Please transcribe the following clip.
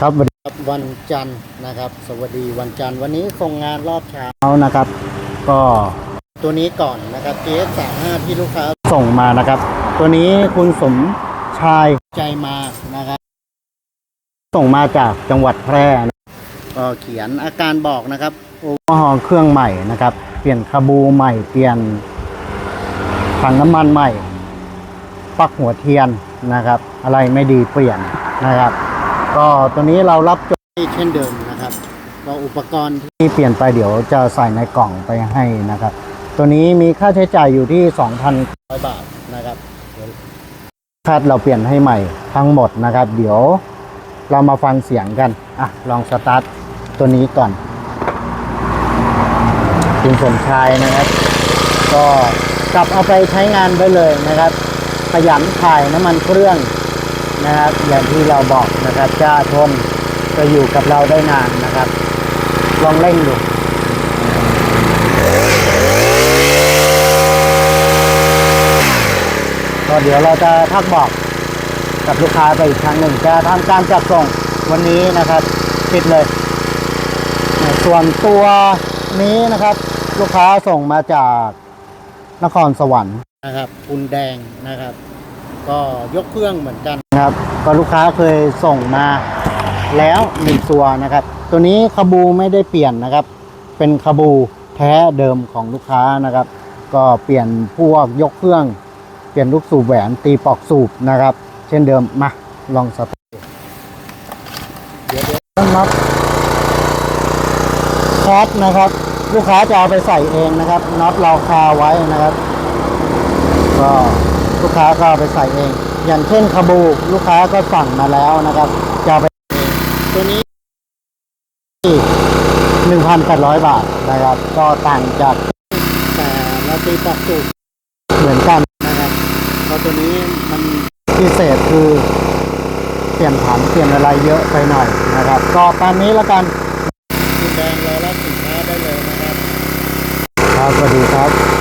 ครับสวัสดีครับวันจันทร์นะครับ สวัสดีวันจันทร์วันนี้โครงงานรอบเช้านะครับ ก็ตัวนี้ก่อนนะครับ GS 3 5 ที่ลูกค้าส่งมานะครับ ตัวนี้คุณสมชายใจมานะครับ ส่งมาจากจังหวัดแพร่นะก็เขียนอาการบอกนะครับโอเวอร์ฮอลเครื่องใหม่นะครับ เปลี่ยนคาบูใหม่เปลี่ยนถังน้ำมันใหม่ปลักหัวเทียนนะครับ อะไรไม่ดีเปลี่ยนนะครับ ก็ตัวนี้เรารับจดเช่นเดิมนะครับก็อุปกรณ์ที่เปลี่ยนไปเดี๋ยวจะใส่ในกล่องไปให้นะครับ ตัวนี้มีค่าใช้จ่ายอยู่ที่ 2,100 บาทนะครับคาดเราเปลี่ยนให้ใหม่ทั้งหมดนะครับ เดี๋ยวเรามาฟังเสียงกันอะลองสตาร์ทตัวนี้ก่อนคุณสมชายนะครับ ก็กลับเอาไปใช้งานไปเลยนะครับ ขยันถ่ายน้ำมันเครื่อง นะครับ อย่างที่เราบอกนะครับจะทนจะอยู่กับเราได้นานนะครับ ลองเร่งดูก็เดี๋ยวเราจะทักบอกกับลูกค้าไปอีกครั้งหนึ่งจะทำการจัดส่งวันนี้นะครับปิดเลย ส่วนตัวนี้นะครับ ลูกค้าส่งมาจากนครสวรรค์นะครับปุนแดงนะครับ ก็ยกเครื่องเหมือนกันนะครับ ก็ลูกค้าเคยส่งมาแล้วหนึ่งตัวนะครับ ตัวนี้คาบูไม่ได้เปลี่ยนนะครับ เป็นคาบูแท้เดิมของลูกค้านะครับ ก็เปลี่ยนพวกยกเครื่อง เปลี่ยนลูกสูบแหวนตีปอกสูบนะครับ เช่นเดิมมาลองสตาร์ทเดี๋ยวเดี๋ยวน็อตคอสนะครับ ลูกค้าจะเอาไปใส่เองนะครับน็อตเราคาไว้นะครับ ก็ ลูกค้าก็เอาไปใส่เอง อย่างเช่นคาบูลูกค้าก็สั่งมาแล้วนะครับ จะเอาไปเองตัวนี้หนึ่งพันแปดร้อยบาทนะครับ ก็ต่างจากแต่เราตีปอกสูบเหมือนกันนะครับเพราะตัวนี้มันพิเศษคือเปลี่ยนถังเปลี่ยนอะไรเยอะไปหน่อยนะครับ ก็ตามนี้แล้วกันคุณแดงรอรับสินค้าได้เลยนะครับ ครับสวัสดีครับ